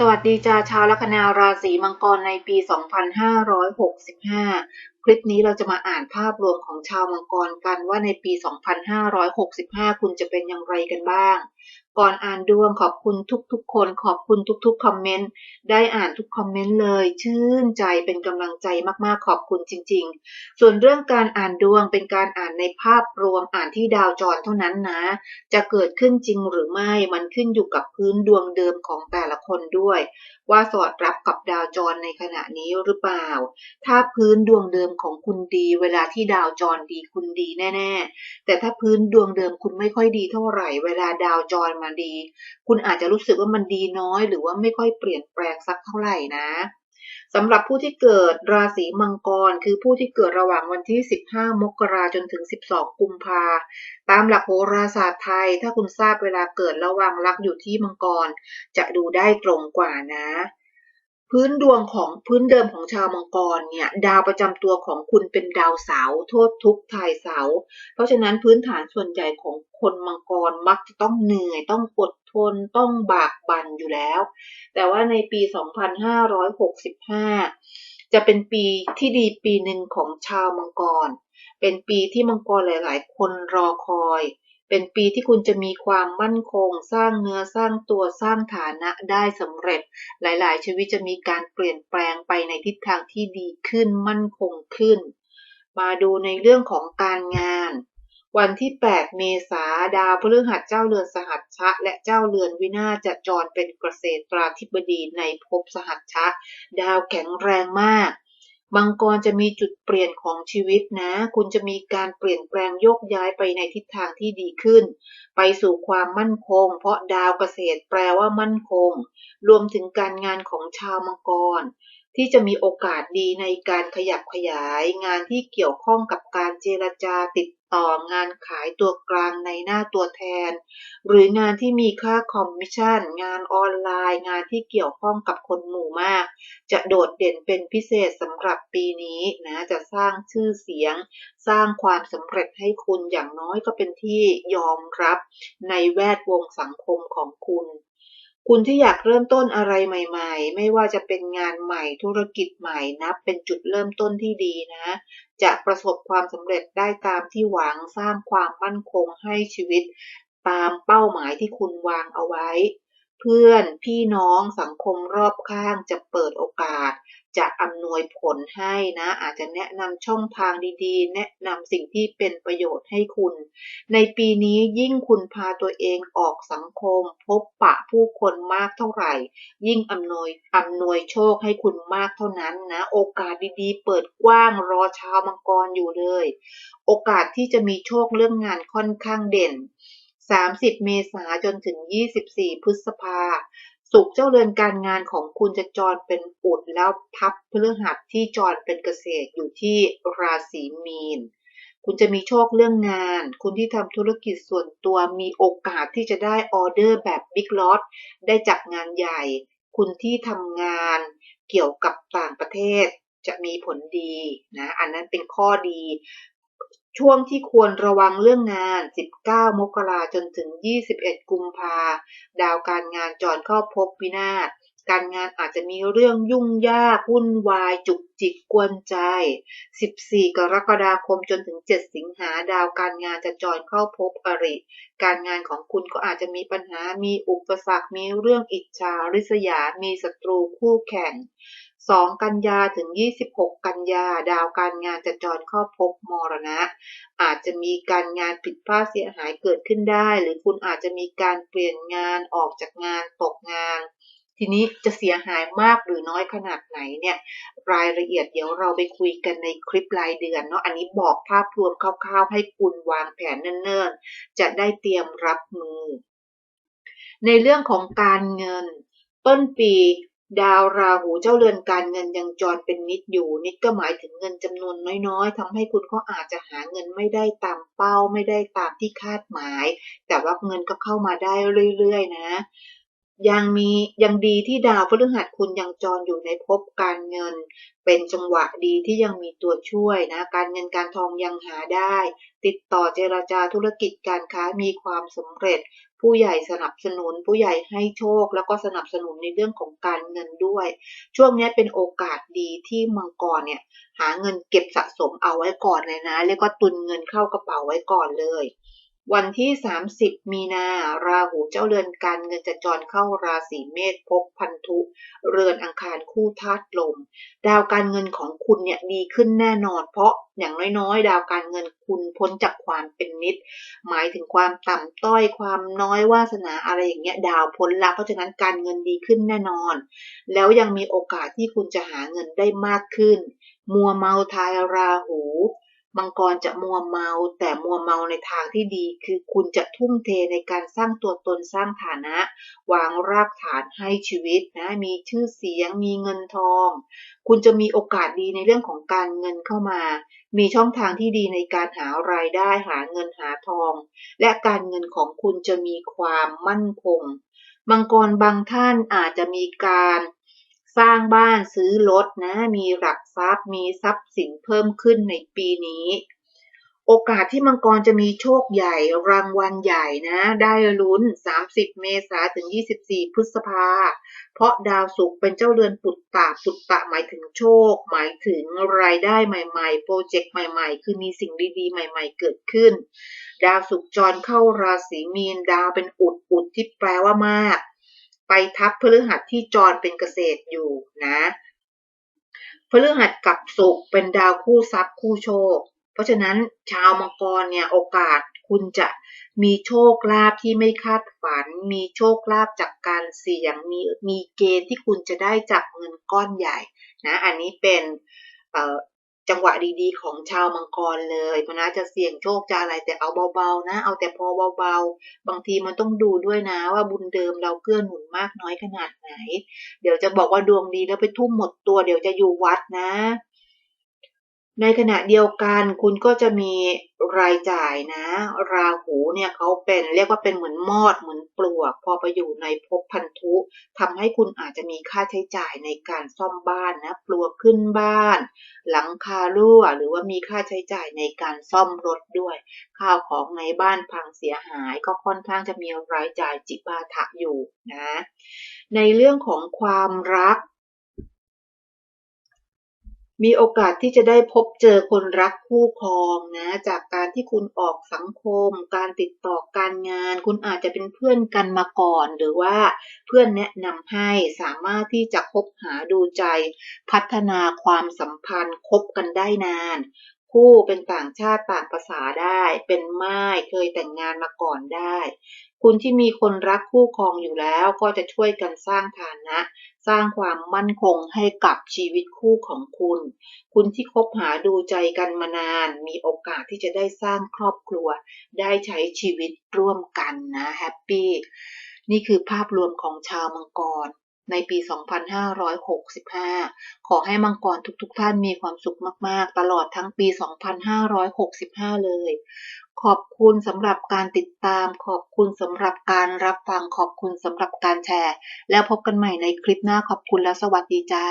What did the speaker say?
สวัสดีจ้าชาวลัคนาราศีมังกรในปี 2565 ลิปนี้เราจะมาอ่านภาพรวมของชาวมังกรกันว่าในปี 2565 คุณจะเป็นอย่างไรกันบ้าง ก่อนอ่านดวงขอบคุณทุกๆ คนขอบคุณทุกๆ คอมเมนต์ ได้อ่านทุกคอมเมนต์เลย ชื่นใจเป็นกำลังใจมากๆขอบคุณจริงๆ ส่วนเรื่องการอ่านดวงเป็นการอ่านในภาพรวมอ่านที่ดาวจรเท่านั้นนะ จะเกิดขึ้นจริงหรือไม่มันขึ้นอยู่กับพื้นดวงเดิมของแต่ละคนด้วย ว่าสอดรับกับดาวจรในขณะนี้หรือเปล่า ถ้าพื้นดวงเดิมของคุณดี เวลาที่ดาวจรดีคุณดีแน่ ๆ แต่ถ้าพื้นดวงเดิมคุณไม่ค่อยดีเท่าไหร่ เวลาดาวจรมาดี คุณอาจจะรู้สึกว่ามันดีน้อย หรือว่าไม่ค่อยเปลี่ยนแปลงสักเท่าไหร่นะ สำหรับผู้ที่เกิดราศีมังกร คือผู้ที่เกิดระหว่างวันที่ 15 มกราจนถึง 12 กุมภาตามหลักโหราศาสตร์ไทย ถ้าคุณทราบเวลาเกิดระหว่างลักอยู่ที่มังกร จะดูได้ตรงกว่านะพื้นดวงของพื้นเดิมของชาวมังกรเนี่ยดาวประจำตัวของคุณเป็นดาวเสาโทษทุกทายเสา เพราะฉะนั้นพื้นฐานส่วนใหญ่ของคนมังกรมักจะต้องเหนื่อยต้องอดทนต้องบากบั่นอยู่แล้ว แต่ว่าในปี 2565 จะเป็นปีที่ดีปีหนึ่งของชาวมังกร เป็นปีที่มังกรหลาย ๆ คนรอคอย เป็นปีที่คุณจะมีความมั่นคง สร้างเนื้อสร้างตัวสร้างฐานะได้สำเร็จ หลาย ๆ ชีวิตจะมีการเปลี่ยนแปลงไปในทิศทางที่ดีขึ้นมั่นคงขึ้น มาดูในเรื่องของการงาน วันที่ 8 เมษาดาวพฤหัสเจ้าเรือนสหัชชะ และเจ้าเรือนวินาจะจรเป็นเกษตราธิบดีในภพสหัชชะ ดาวแข็งแรงมากมังกรจะมีจุดเปลี่ยนของชีวิตนะ คุณจะมีการเปลี่ยนแปลงโยกย้ายไปในทิศทางที่ดีขึ้น ไปสู่ความมั่นคง เพราะดาวเกษตรแปลว่ามั่นคง รวมถึงการงานของชาวมังกร ที่จะมีโอกาสดีในการขยับขยายงานที่เกี่ยวข้องกับการเจรจาติดต่องานขายตัวกลางในหน้าตัวแทน หรืองานที่มีค่าคอมมิชชั่น งานออนไลน์ งานที่เกี่ยวข้องกับคนหมู่มาก จะโดดเด่นเป็นพิเศษสำหรับปีนี้นะจะสร้างชื่อเสียง สร้างความสำเร็จให้คุณอย่างน้อยก็เป็นที่ยอมรับในแวดวงสังคมของคุณ คุณที่อยากเริ่มต้นอะไรใหม่ ๆ ไม่ว่าจะเป็นงานใหม่ธุรกิจใหม่นับ เป็นจุดเริ่มต้นที่ดีนะ จะประสบความสำเร็จได้ตามที่หวังสร้างความมั่นคงให้ชีวิต ตามเป้าหมายที่คุณวางเอาไว้ เพื่อนพี่น้องสังคมรอบข้างจะเปิดโอกาส จะอำนวยผลให้นะ อาจจะแนะนำช่องทางดีๆ แนะนำสิ่งที่เป็นประโยชน์ให้คุณ ในปีนี้ยิ่งคุณพาตัวเองออกสังคม พบปะผู้คนมากเท่าไหร่ ยิ่งอำนวยอำนวยโชคให้คุณมากเท่านั้นนะ โอกาสดีๆ เปิดกว้างรอชาวมังกรอยู่เลย โอกาสที่จะมีโชคเรื่องงานค่อนข้างเด่น 30 เมษายนจนถึง 24 พฤษภา สุขเจ้าเรือนการงานของคุณจะจรเป็นอุดแล้วทับพฤหัสที่จรเป็นเกษตรอยู่ที่ราศีมีน คุณจะมีโชคเรื่องงาน คุณที่ทำธุรกิจส่วนตัวมีโอกาสที่จะได้ออเดอร์แบบบิ๊กลอตได้จากงานใหญ่ คุณที่ทำงานเกี่ยวกับต่างประเทศจะมีผลดีนะ อันนั้นเป็นข้อดี ช่วงที่ควรระวังเรื่องงาน 19 มกราจนถึง 21 กุมภา ดาวการงานจรเข้าพบวินาศ การงานอาจจะมีเรื่องยุ่งยากวุ่นวาย จุกจิกกวนใจ 14 กรกฎาคมจนถึง 7 สิงหาดาวการงานจะจรเข้าพบอริ การงานของคุณก็อาจจะมีปัญหา มีอุปสรรค มีเรื่องอิจฉาริษยา มีศัตรูคู่แข่ง 2 กันยาถึง 26 กันยา ดาวการงานจะจรเข้าพบมรณะ อาจจะมีการงานผิดพลาดเสียหายเกิดขึ้นได้ หรือคุณอาจจะมีการเปลี่ยนงานออกจากงานตกงาน ทีนี้จะเสียหายมากหรือน้อยขนาดไหนเนี่ยรายละเอียดเดี๋ยวเราไปคุยกันในคลิปรายเดือนเนาะอันนี้บอกภาพรวมคร่าวๆ ให้คุณวางแผนเนิ่นๆ จะได้เตรียมรับมือ ในเรื่องของการเงิน ต้นปีดาวราหูเจ้าเรือนการเงินยังจรเป็นนิดอยู่ นิดก็หมายถึงเงินจำนวนน้อยๆทำให้คุณก็อาจจะหาเงินไม่ได้ตามเป้าไม่ได้ตามที่คาดหมาย แต่ว่าเงินก็เข้ามาได้เรื่อยๆ นะ ยังมียังดีที่ดาวพฤหัสคุณยังจรอยู่ในภพการเงิน เป็นจังหวะดีที่ยังมีตัวช่วยนะ การเงินการทองยังหาได้ ติดต่อเจราจาธุรกิจการค้ามีความสำเร็จ ผู้ใหญ่สนับสนุน ผู้ใหญ่ให้โชค แล้วก็สนับสนุนในเรื่องของการเงินด้วย ช่วงนี้เป็นโอกาสดีที่มังกรเนี่ยหาเงินเก็บสะสมเอาไว้ก่อนเลยนะเรียกว่าตุนเงินเข้ากระเป๋าไว้ก่อนเลย วันที่ 30 มีนา ราหูเจ้าเรือนการเงินจะจรเข้าราศีเมษภพพันธุ เรือนอังคารคู่ธาตุลม ดาวการเงินของคุณเนี่ยดีขึ้นแน่นอน เพราะอย่างน้อยๆ ดาวการเงินคุณพ้นจากความเป็นนิดหมายถึงความต่ำต้อยความน้อยวาสนาอะไรอย่างเงี้ยดาวพ้นละเพราะฉะนั้นการเงินดีขึ้นแน่นอน แล้วยังมีโอกาสที่คุณจะหาเงินได้มากขึ้น มัวเมาทายราหู มังกรจะมัวเมาแต่มัวเมาในทางที่ดี คือคุณจะทุ่มเทในการสร้างตัวตนสร้างฐานะ วางรากฐานให้ชีวิตนะมีชื่อเสียง มีเงินทอง คุณจะมีโอกาสดีในเรื่องของการเงินเข้ามา มีช่องทางที่ดีในการหารายได้หาเงินหาทอง และการเงินของคุณจะมีความมั่นคงมังกรบางท่านอาจจะมีการ สร้างบ้านซื้อรถนะ มีหลักทรัพย์ มีทรัพย์สินเพิ่มขึ้นในปีนี้ โอกาสที่มังกรจะมีโชคใหญ่รางวัลใหญ่นะ ได้ลุ้น 30 เมษาถึง 24 พฤษภา เพราะดาวศุกร์เป็นเจ้าเรือนปุตตะ ปุตตะหมายถึงโชค หมายถึงรายได้ใหม่ๆ โปรเจกต์ใหม่ๆ คือมีสิ่งดีๆ ใหม่ๆ เกิดขึ้น ดาวศุกร์จรเข้าราศีมีน ดาวเป็นอุด อุดที่แปลว่ามาก ไปทับพฤหัสที่จรเป็นเกษตรอยู่นะพฤหัสกับศุกร์เป็นดาวคู่ทรัพย์คู่โชค เพราะฉะนั้นชาวมังกรเนี่ยโอกาสคุณจะมีโชคลาภที่ไม่คาดฝัน มีโชคลาภจากการเสี่ยง มีมีเกณฑ์ที่คุณจะได้จากเงินก้อนใหญ่นะ อันนี้เป็น จังหวะดีๆ ของชาวมังกรเลยมันน่าจะเสี่ยงโชคจะอะไรแต่เอาเบาๆนะ เอาแต่พอเบาๆ บางทีมันต้องดูด้วยนะว่าบุญเดิมเราเกื้อหนุนมากน้อยขนาดไหน เดี๋ยวจะบอกว่าดวงดีแล้วไปทุ่มหมดตัว เดี๋ยวจะอยู่วัดนะ ในขณะเดียวกันคุณก็จะมีรายจ่ายนะ ราหูเนี่ยเขาเป็นเรียกว่าเป็นเหมือนมอดเหมือนปลวก พอไปอยู่ในภพพันธุทำให้คุณอาจจะมีค่าใช้จ่ายในการซ่อมบ้านนะปลวกขึ้นบ้าน หลังคารั่วหรือว่ามีค่าใช้จ่ายในการซ่อมรถด้วย ข้าวของในบ้านพังเสียหายก็ค่อนข้างจะมีรายจ่ายจิปาถะอยู่นะ ในเรื่องของความรัก มีโอกาสที่จะได้พบเจอคนรักคู่ครองนะ จากการที่คุณออกสังคม การติดต่อการงาน คุณอาจจะเป็นเพื่อนกันมาก่อน หรือว่าเพื่อนแนะนำให้สามารถที่จะคบหาดูใจ พัฒนาความสัมพันธ์คบกันได้นาน คู่เป็นต่างชาติต่างภาษาได้ เป็นม่ายเคยแต่งงานมาก่อนได้คุณที่มีคนรักคู่ครองอยู่แล้วก็จะช่วยกันสร้างฐานะ สร้างความมั่นคงให้กับชีวิตคู่ของคุณ คุณที่คบหาดูใจกันมานาน มีโอกาสที่จะได้สร้างครอบครัว ได้ใช้ชีวิตร่วมกันนะแฮปปี้ นี่คือภาพรวมของชาวมังกร ในปี 2565 ขอให้มังกรทุกๆทท่านมีความสุขมากๆ ตลอดทั้งปี 2565 เลย ขอบคุณสำหรับการติดตาม ขอบคุณสำหรับการรับฟัง ขอบคุณสำหรับการแชร์ แล้วพบกันใหม่ในคลิปหน้าขอบคุณและสวัสดีจ้า